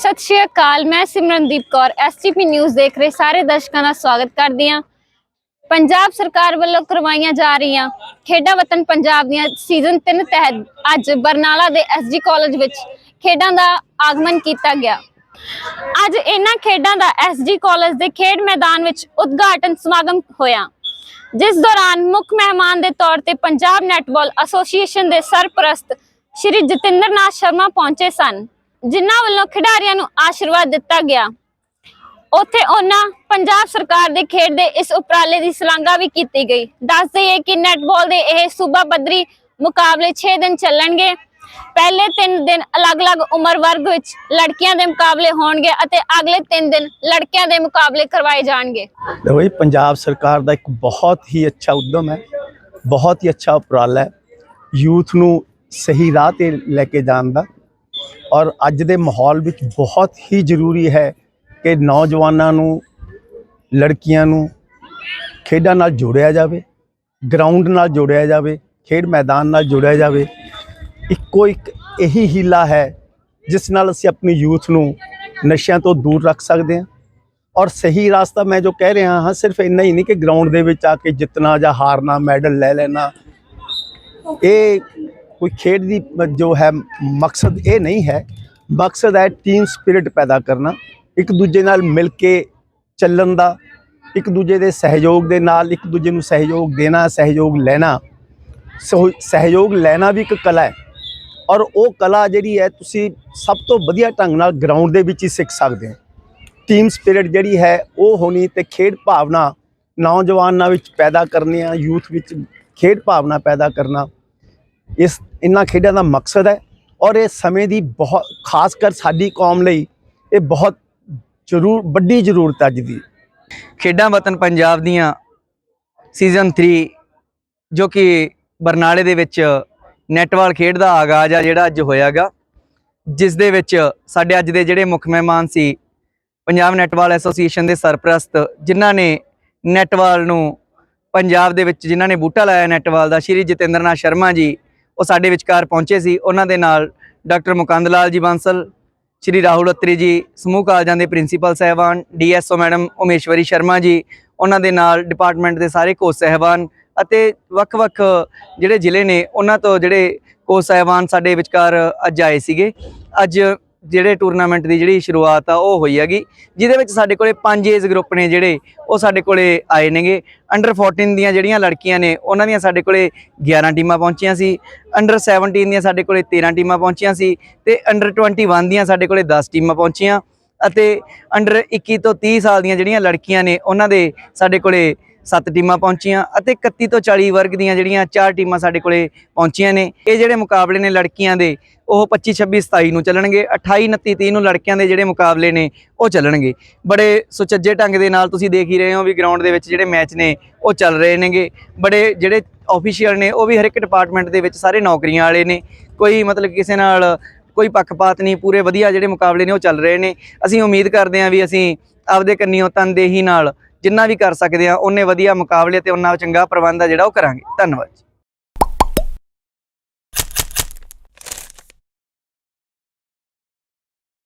ਸਤਿ ਸ਼੍ਰੀ ਅਕਾਲ, ਮੈਂ Simrandeep Kaur STP news ਦੇਖ ਰਹੇ ਸਾਰੇ ਦਰਸ਼ਕਾਂ ਦਾ ਸਵਾਗਤ ਕਰਦੀ ਹਾਂ। ਪੰਜਾਬ ਸਰਕਾਰ ਵੱਲੋਂ ਕਰਵਾਈਆਂ ਜਾ ਰਹੀਆਂ ਖੇਡਾਂ ਵਤਨ ਪੰਜਾਬ ਦੀਆਂ ਸੀਜ਼ਨ 3 ਤਹਿਤ ਅੱਜ ਬਰਨਾਲਾ ਦੇ ਐਸਜੀ ਕਾਲਜ ਵਿੱਚ ਖੇਡਾਂ ਦਾ ਆਗਮਨ ਕੀਤਾ ਗਿਆ। ਅੱਜ ਇਹਨਾਂ ਖੇਡਾਂ ਦਾ ਐਸਜੀ ਕਾਲਜ ਦੇ ਖੇਡ ਮੈਦਾਨ ਵਿੱਚ ਉਦਘਾਟਨ ਸਮਾਗਮ ਹੋਇਆ। ਜਿਸ ਦੌਰਾਨ ਮੁੱਖ ਮਹਿਮਾਨ ਦੇ ਤੌਰ ਤੇ ਪੰਜਾਬ ਨੈਟਬਾਲ ਐਸੋਸੀਏਸ਼ਨ ਦੇ ਸਰਪ੍ਰਸਤ ਸ਼੍ਰੀ ਜਤਿੰਦਰ ਨਾਥ ਸ਼ਰਮਾ ਪਹੁੰਚੇ ਸਨ। ਜਿਨ੍ਹਾਂ ਵੱਲੋਂ ਖਿਡਾਰੀਆਂ ਨੂੰ ਆਸ਼ੀਰਵਾਦ ਦਿੱਤਾ ਗਿਆ। ਉੱਥੇ ਉਹਨਾਂ ਪੰਜਾਬ ਸਰਕਾਰ ਦੇ ਖੇਡ ਦੇ ਇਸ ਉਪਰਾਲੇ ਦੀ ਸ਼ਲਾਘਾ ਵੀ ਕੀਤੀ ਗਈ। ਦੱਸ ਦਈਏ ਕਿ ਨੈਟਬਾਲ ਦੇ ਇਹ ਸੂਬਾ ਪੱਧਰੀ ਮੁਕਾਬਲੇ 6 ਦਿਨ ਚੱਲਣਗੇ। ਪਹਿਲੇ 3 ਦਿਨ ਅਲੱਗ-ਅਲੱਗ ਉਮਰ ਵਰਗ ਵਿੱਚ ਲੜਕੀਆਂ ਦੇ ਮੁਕਾਬਲੇ ਹੋਣਗੇ ਅਤੇ ਅਗਲੇ 3 ਦਿਨ ਲੜਕਿਆਂ ਦੇ ਮੁਕਾਬਲੇ ਕਰਵਾਏ ਜਾਣਗੇ। ਦੇਖੋ ਜੀ, ਪੰਜਾਬ ਸਰਕਾਰ ਦਾ ਇੱਕ ਬਹੁਤ ਹੀ ਅੱਛਾ ਉਦਮ ਹੈ, ਬਹੁਤ ਹੀ ਅੱਛਾ ਉਪਰਾਲਾ ਹੈ। ਯੂਥ ਨੂੰ ਸਹੀ ਰਾਹ ਤੇ ਲੈ ਕੇ ਜਾਣ ਦਾ। ਔਰ ਅੱਜ ਦੇ ਮਾਹੌਲ ਵਿੱਚ ਬਹੁਤ ਹੀ ਜ਼ਰੂਰੀ ਹੈ ਕਿ ਨੌਜਵਾਨਾਂ ਨੂੰ, ਲੜਕੀਆਂ ਨੂੰ ਖੇਡਾਂ ਨਾਲ ਜੋੜਿਆ ਜਾਵੇ, ਗਰਾਊਂਡ ਨਾਲ ਜੋੜਿਆ ਜਾਵੇ, ਖੇਡ ਮੈਦਾਨ ਨਾਲ ਜੋੜਿਆ ਜਾਵੇ। ਇੱਕੋ ਇੱਕ ਇਹੀ ਹੀਲਾ ਹੈ ਜਿਸ ਨਾਲ ਅਸੀਂ ਆਪਣੀ ਯੂਥ ਨੂੰ ਨਸ਼ਿਆਂ ਤੋਂ ਦੂਰ ਰੱਖ ਸਕਦੇ ਹਾਂ। ਔਰ ਸਹੀ ਰਾਸਤਾ ਮੈਂ ਜੋ ਕਹਿ ਰਿਹਾ ਹਾਂ, ਸਿਰਫ ਇੰਨਾ ਹੀ ਨਹੀਂ ਕਿ ਗਰਾਊਂਡ ਦੇ ਵਿੱਚ ਆ ਕੇ ਜਿੱਤਣਾ ਜਾਂ ਹਾਰਨਾ, ਮੈਡਲ ਲੈ ਲੈਣਾ। ਇਹ ਕੋਈ ਖੇਡ ਦੀ ਜੋ ਹੈ, ਮਕਸਦ ਇਹ ਨਹੀਂ ਹੈ। ਮਕਸਦ ਹੈ ਟੀਮ ਸਪਿਰਿਟ ਪੈਦਾ ਕਰਨਾ। ਇੱਕ ਦੂਜੇ ਨਾਲ ਮਿਲ ਕੇ ਚੱਲਣ ਦਾ, ਇੱਕ ਦੂਜੇ ਦੇ ਸਹਿਯੋਗ ਦੇ ਨਾਲ, ਇੱਕ ਦੂਜੇ ਨੂੰ ਸਹਿਯੋਗ ਦੇਣਾ, ਸਹਿਯੋਗ ਲੈਣਾ। ਸਹਿ- ਸਹਿਯੋਗ ਲੈਣਾ ਵੀ ਇੱਕ ਕਲਾ ਹੈ। ਔਰ ਉਹ ਕਲਾ ਜਿਹੜੀ ਹੈ, ਤੁਸੀਂ ਸਭ ਤੋਂ ਵਧੀਆ ਢੰਗ ਨਾਲ ਗਰਾਊਂਡ ਦੇ ਵਿੱਚ ਹੀ ਸਿੱਖ ਸਕਦੇ ਹੋ। ਟੀਮ ਸਪਿਰਿਟ ਜਿਹੜੀ ਹੈ, ਉਹ ਹੋਣੀ ਤੇ ਖੇਡ ਭਾਵਨਾ ਨੌਜਵਾਨਾਂ ਵਿੱਚ ਪੈਦਾ ਕਰਨੀ ਆ ਯੂਥ ਵਿੱਚ ਖੇਡ ਭਾਵਨਾ ਪੈਦਾ ਕਰਨਾ। ਇਸ ਇਹਨਾਂ ਖੇਡਾਂ ਦਾ ਮਕਸਦ ਹੈ ਔਰ ਇਹ ਸਮੇਂ ਦੀ ਬਹੁਤ, ਖਾਸ ਕਰ ਸਾਡੀ ਕੌਮ ਲਈ ਇਹ ਬਹੁਤ ਜ਼ਰੂਰ, ਵੱਡੀ ਜ਼ਰੂਰਤ ਅੱਜ ਦੀ। ਖੇਡਾਂ ਵਤਨ ਪੰਜਾਬ ਦੀਆਂ ਸੀਜ਼ਨ 3 ਜੋ ਕਿ ਬਰਨਾਲੇ ਦੇ ਵਿੱਚ ਨੈਟਬਾਲ ਖੇਡ ਦਾ ਆਗਾਜ਼ ਆ ਜਿਹੜਾ ਅੱਜ ਹੋਇਆਗਾ, ਜਿਸ ਦੇ ਵਿੱਚ ਸਾਡੇ ਅੱਜ ਦੇ ਜਿਹੜੇ ਮੁੱਖ ਮਹਿਮਾਨ ਸੀ, ਪੰਜਾਬ ਨੈਟਬਾਲ ਐਸੋਸੀਏਸ਼ਨ ਦੇ ਸਰਪ੍ਰਸਤ, ਜਿਨ੍ਹਾਂ ਨੇ ਨੈਟਬਾਲ ਨੂੰ ਪੰਜਾਬ ਦੇ ਵਿੱਚ ਜਿਨ੍ਹਾਂ ਨੇ ਬੂਟਾ ਲਾਇਆ ਨੈਟਬਾਲ ਦਾ, ਸ਼੍ਰੀ ਜਤਿੰਦਰ ਨਾਥ ਸ਼ਰਮਾ ਜੀ ਉਹ ਸਾਡੇ ਵਿਚਕਾਰ ਪਹੁੰਚੇ ਸੀ। ਉਹਨਾਂ ਦੇ ਨਾਲ ਡਾਕਟਰ ਮੁਕੰਦ ਲਾਲ ਜੀ ਬਾਂਸਲ, ਸ਼੍ਰੀ ਰਾਹੁਲ ਅਤਰੀ ਜੀ, ਸਮੂਹ ਕਾਲਜਾਂ ਦੇ ਪ੍ਰਿੰਸੀਪਲ ਸਹਿਬਾਨ ਡੀਐਸਓ ਮੈਡਮ ਉਮੇਸ਼ਵਰੀ ਸ਼ਰਮਾ ਜੀ, ਉਹਨਾਂ ਦੇ ਨਾਲ ਡਿਪਾਰਟਮੈਂਟ ਦੇ ਸਾਰੇ ਕੋਚ ਸਹਿਬਾਨ ਅਤੇ ਵੱਖ-ਵੱਖ ਜਿਹੜੇ ਜ਼ਿਲ੍ਹੇ ਨੇ, ਉਹਨਾਂ ਤੋਂ ਜਿਹੜੇ ਕੋਚ ਸਹਿਬਾਨ ਸਾਡੇ ਵਿਚਕਾਰ ਅੱਜ ਆਏ ਸੀਗੇ। ਅੱਜ ਜਿਹੜੇ ਟੂਰਨਾਮੈਂਟ ਦੀ ਜਿਹੜੀ ਸ਼ੁਰੂਆਤ ਆ, ਉਹ ਹੋਈ ਹੈਗੀ। ਜਿਹਦੇ ਵਿੱਚ ਸਾਡੇ ਕੋਲੇ ਪੰਜ ਏਜ ਗਰੁੱਪ ਨੇ ਜਿਹੜੇ, ਉਹ ਸਾਡੇ ਕੋਲੇ ਆਏ ਨੇਗੇ। ਅੰਡਰ 14 ਦੀਆਂ ਜਿਹੜੀਆਂ ਲੜਕੀਆਂ ਨੇ, ਉਹਨਾਂ ਦੀਆਂ ਸਾਡੇ ਕੋਲੇ 11 ਟੀਮਾਂ ਪਹੁੰਚੀਆਂ ਸੀ। ਅੰਡਰ 17 ਦੀਆਂ ਸਾਡੇ ਕੋਲੇ 13 ਟੀਮਾਂ ਪਹੁੰਚੀਆਂ ਸੀ ਤੇ ਅੰਡਰ 21 ਦੀਆਂ ਸਾਡੇ ਕੋਲੇ 10 ਟੀਮਾਂ ਪਹੁੰਚੀਆਂ। ਅਤੇ ਅੰਡਰ 21 ਤੋਂ 30 ਸਾਲ ਦੀਆਂ ਜਿਹੜੀਆਂ ਲੜਕੀਆਂ ਨੇ, ਉਹਨਾਂ ਦੇ ਸਾਡੇ ਕੋਲੇ 7 ਟੀਮਾਂ ਪਹੁੰਚੀਆਂ ਅਤੇ 31 ਤੋਂ 40 ਵਰਗ ਦੀਆਂ ਜਿਹੜੀਆਂ ਚਾਰ ਟੀਮਾਂ ਸਾਡੇ ਕੋਲੇ ਪਹੁੰਚੀਆਂ ਨੇ, ਇਹ ਜਿਹੜੇ ਮੁਕਾਬਲੇ ਨੇ ਲੜਕੀਆਂ ਦੇ, ਉਹ 25 26 27 ਨੂੰ ਚੱਲਣਗੇ 28 29 30 ਨੂੰ ਲੜਕਿਆਂ ਦੇ ਜਿਹੜੇ ਮੁਕਾਬਲੇ ਨੇ, ਉਹ ਚੱਲਣਗੇ। ਬੜੇ ਸੁਚੱਜੇ ਢੰਗ ਦੇ ਨਾਲ ਤੁਸੀਂ ਦੇਖ ਹੀ ਰਹੇ ਹੋ ਵੀ ਗਰਾਊਂਡ ਦੇ ਵਿੱਚ ਜਿਹੜੇ ਮੈਚ ਨੇ, ਉਹ ਚੱਲ ਰਹੇ ਨੇਗੇ। ਬੜੇ ਜਿਹੜੇ ਆਫੀਸ਼ੀਅਲ ਨੇ, ਉਹ ਵੀ ਹਰ ਇੱਕ ਡਿਪਾਰਟਮੈਂਟ ਦੇ ਵਿੱਚ ਸਾਰੇ ਨੌਕਰੀਆਂ ਵਾਲੇ ਨੇ। ਕੋਈ ਮਤਲਬ ਕਿਸੇ ਨਾਲ ਕੋਈ ਪੱਖਪਾਤ ਨਹੀਂ, ਪੂਰੇ ਵਧੀਆ ਜਿਹੜੇ ਮੁਕਾਬਲੇ ਨੇ, ਉਹ ਚੱਲ ਰਹੇ ਨੇ। ਅਸੀਂ ਉਮੀਦ ਕਰਦੇ ਹਾਂ ਵੀ ਅਸੀਂ ਆਪਦੇ ਕੰਨੀਓ ਤਨਦੇਹੀ ਨਾਲ ਜਿੰਨਾ ਵੀ ਕਰ ਸਕਦੇ ਹਾਂ ਉਹਨੇ ਵਧੀਆ ਮੁਕਾਬਲੇ ਤੇ ਉਹਨਾਂ ਚੰਗਾ ਪ੍ਰਬੰਧ ਆ ਜਿਹੜਾ ਉਹ ਕਰਾਂਗੇ। ਧੰਨਵਾਦ ਜੀ।